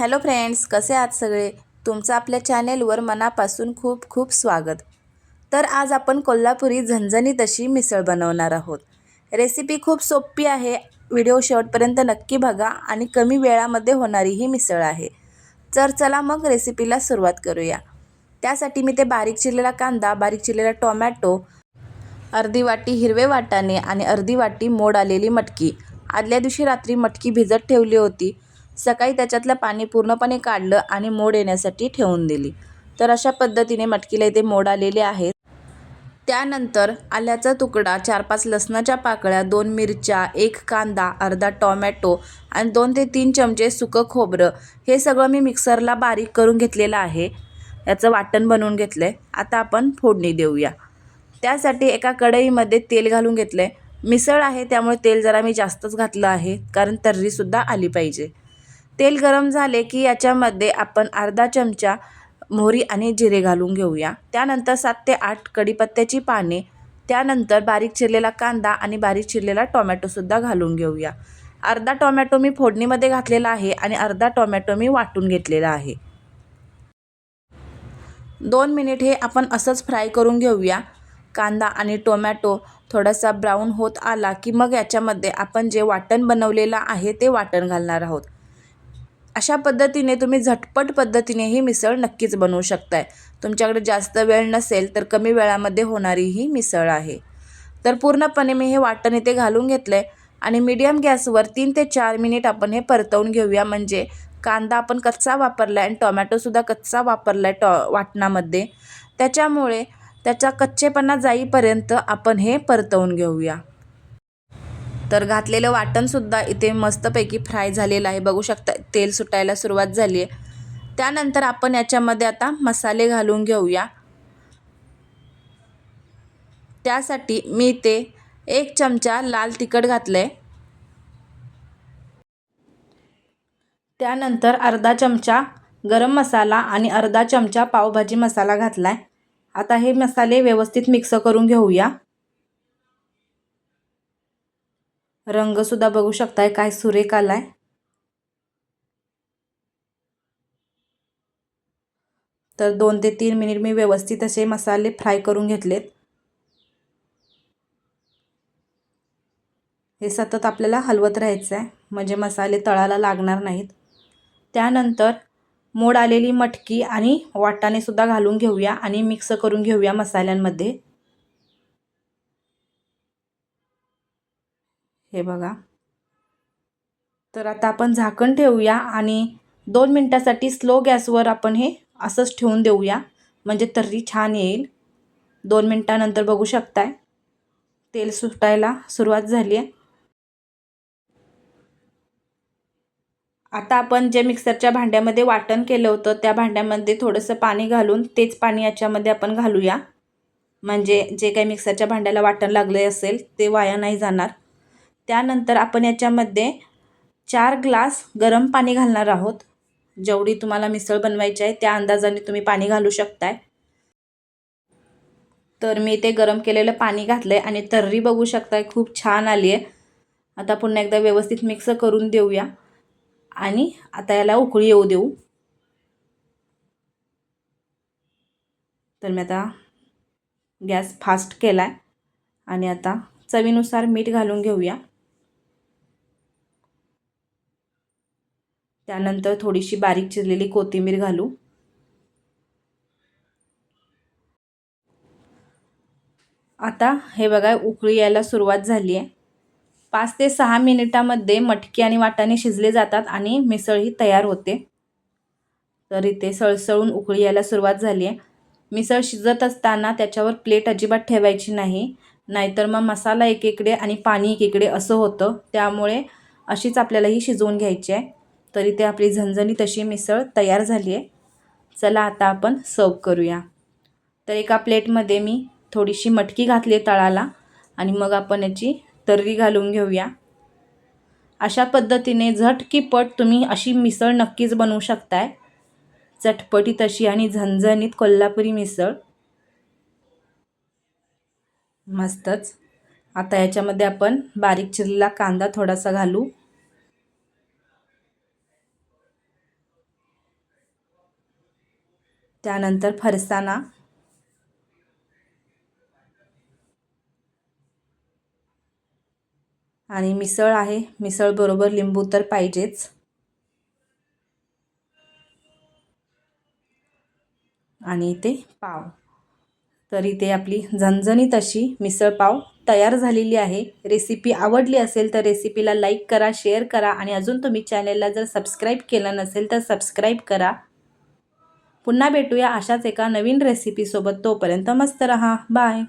Hello friends कसे आहात सगळे? तुमचं आपल्या चॅनेलवर मनापासून खूप खूप स्वागत. तर आज आपण कोल्हापुरी झणझणीत अशी मिसळ बनवणार आहोत. रेसिपी खूप सोपी आहे व्हिडिओ शेवटपर्यंत नक्की बघा आणि कमी वेळामध्ये होणारी ही मिसळ आहे. तर चला मग रेसिपीला सुरुवात करूया. त्यासाठी मी ते बारीक चिरलेला कांदा बारीक चिरलेला टोमॅटो अर्धी वाटी हिरवे वाटाणे आणि अर्धी वाटी मोड आलेली मटकी. आदल्या दिवशी रात्री मटकी भिजत ठेवली होती. सकाळी त्याच्यातलं पाणी पूर्णपणे काढलं आणि मोड येण्यासाठी ठेवून दिली. तर अशा पद्धतीने मटकीला इथे मोड आलेले आहेत. त्यानंतर आल्याचा तुकडा चार पाच लसणाच्या पाकळ्या दोन मिरच्या एक कांदा अर्धा टॉमॅटो आणि दोन ते तीन चमचे सुकं खोबरं हे सगळं मी मिक्सरला बारीक करून घेतलेलं आहे. याचं वाटण बनवून घेतलं आहे आता आपण फोडणी देऊया. त्यासाठी एका कढईमध्ये तेल घालून घेतलं आहे मिसळ आहे त्यामुळे तेल जरा मी जास्तच घातलं आहे कारण तर्रीसुद्धा आली पाहिजे. तेल गरम झाले की याच्यामध्ये आपण अर्धा चमचा मोहरी आणि जिरे घालून घेऊया. त्यानंतर सात ते आठ कढीपत्त्याची पाने त्यानंतर बारीक चिरलेला कांदा आणि बारीक चिरलेला टोमॅटोसुद्धा घालून घेऊया. अर्धा टोमॅटो मी फोडणीमध्ये घातलेला आहे आणि अर्धा टोमॅटो मी वाटून घेतलेला आहे. दोन मिनिट हे आपण असंच फ्राय करून घेऊया. कांदा आणि टोमॅटो थोडासा ब्राऊन होत आला की मग याच्यामध्ये आपण जे वाटण बनवलेलं आहे ते वाटण घालणार आहोत. अशा पद्धतीने तुम्ही झटपट पद्धतीने ही मिसळ नक्कीच बनवू शकताय. तुमच्याकडे जास्त वेळ नसेल तर कमी वेळामध्ये होणारी ही मिसळ आहे. तर पूर्णपणे मी हे वाटण इथे घालून घेतलं आहे आणि मीडियम गॅसवर तीन ते चार मिनिट आपण हे परतवून घेऊया. म्हणजे कांदा आपण कच्चा वापरला आहे आणि टोमॅटोसुद्धा कच्चा वापरला आहे टॉ वाटणामध्ये. त्याच्यामुळे त्याचा कच्चेपणा जाईपर्यंत आपण हे परतवून घेऊया. तर घातलेलं वाटणसुद्धा इथे मस्तपैकी फ्राय झालेलं आहे. बघू शकता तेल सुटायला सुरुवात झाली आहे त्यानंतर आपण याच्यामध्ये आता मसाले घालून घेऊया. त्यासाठी मी ते एक चमचा लाल तिखट घातलं आहे त्यानंतर अर्धा चमचा गरम मसाला आणि अर्धा चमचा पावभाजी मसाला घातला आहे आता हे मसाले व्यवस्थित मिक्स करून घेऊया. रंगसुद्धा बघू शकताय. काय सुरेख आलाय. तर दोन ते तीन मिनिट मी व्यवस्थित असे मसाले फ्राय करून घेतलेत. हे सतत आपल्याला हलवत राहायचं आहे म्हणजे मसाले तळाला लागणार नाहीत. त्यानंतर मोड आलेली मटकी आणि वाटाणेसुद्धा घालून घेऊया आणि मिक्स करून घेऊया मसाल्यांमध्ये. हे बघा. तर आता आपण झाकण ठेवूया आणि दोन मिनटासाठी स्लो गॅसवर आपण हे असंच ठेवून देऊया. म्हणजे तर्री छान येईल. दोन मिनटानंतर बघू शकताय. तेल सुटायला सुरुवात झाली आहे. आता आपण जे मिक्सरच्या भांड्यामध्ये वाटण केलं होतं त्या भांड्यामध्ये थोडंसं पाणी घालून तेच पाणी याच्यामध्ये आपण घालूया. म्हणजे जे काही मिक्सरच्या भांड्याला वाटण लागले असेल ते वाया नाही जाणार. त्यानंतर आपण याच्यामध्ये चार ग्लास गरम पाणी घालणार आहोत. जेवढी तुम्हाला मिसळ बनवायची आहे त्या अंदाजाने तुम्ही पाणी घालू शकताय. तर मी ते गरम केलेलं पाणी घातलं आहे आणि तर्री बघू शकताय खूप छान आली आहे आता पुन्हा एकदा व्यवस्थित मिक्स करून देऊया. आणि आता याला उकळी येऊ देऊ. तर मी आता गॅस फास्ट केला आहे आणि आता चवीनुसार मीठ घालून घेऊया. त्यानंतर थोडीशी बारीक चिरलेली कोथिंबीर घालू. आता हे बघा उकळी यायला सुरुवात झाली आहे. पाच ते सहा मिनिटामध्ये मटकी आणि वाटाणे शिजले जातात आणि मिसळही तयार होते. तर इथे सळसळून उकळी यायला सुरुवात झाली आहे. मिसळ शिजत असताना त्याच्यावर प्लेट अजिबात ठेवायची नाही. नाहीतर मग मसाला एकीकडे आणि पाणी एकीकडे असं होतं. त्यामुळे अशीच आपल्याला ही शिजवून घ्यायची आहे. तर इथे आपली झणझणी तशी मिसळ तयार झाली आहे चला आता आपण सर्व करूया. तर एका प्लेटमध्ये मी थोडीशी मटकी घातली आहे तळाला आणि मग आपण याची तर्री घालून घेऊया. अशा पद्धतीने झटकीपट तुम्ही अशी मिसळ नक्कीच बनवू शकताय. चटपटीत अशी आणि झणझणीत कोल्हापुरी मिसळ. मस्तच. आता याच्यामध्ये आपण बारीक चिरलेला कांदा थोडासा घालू. त्यानंतर फरसाणा. आणि मिसळ आहे. मिसळबरोबर लिंबू तर पाहिजेच. आणि इथे पाव. तर इथे आपली झणझणीत अशी मिसळपाव तयार झालेली आहे. रेसिपी आवडली असेल तर रेसिपीला लाईक करा शेअर करा आणि अजून तुम्ही चॅनेलला जर सबस्क्राईब केलं नसेल तर सबस्क्राईब करा. पुन्हा भेटूया अशाच एका नवीन रेसिपीसोबत तोपर्यंत मस्त रहा. बाय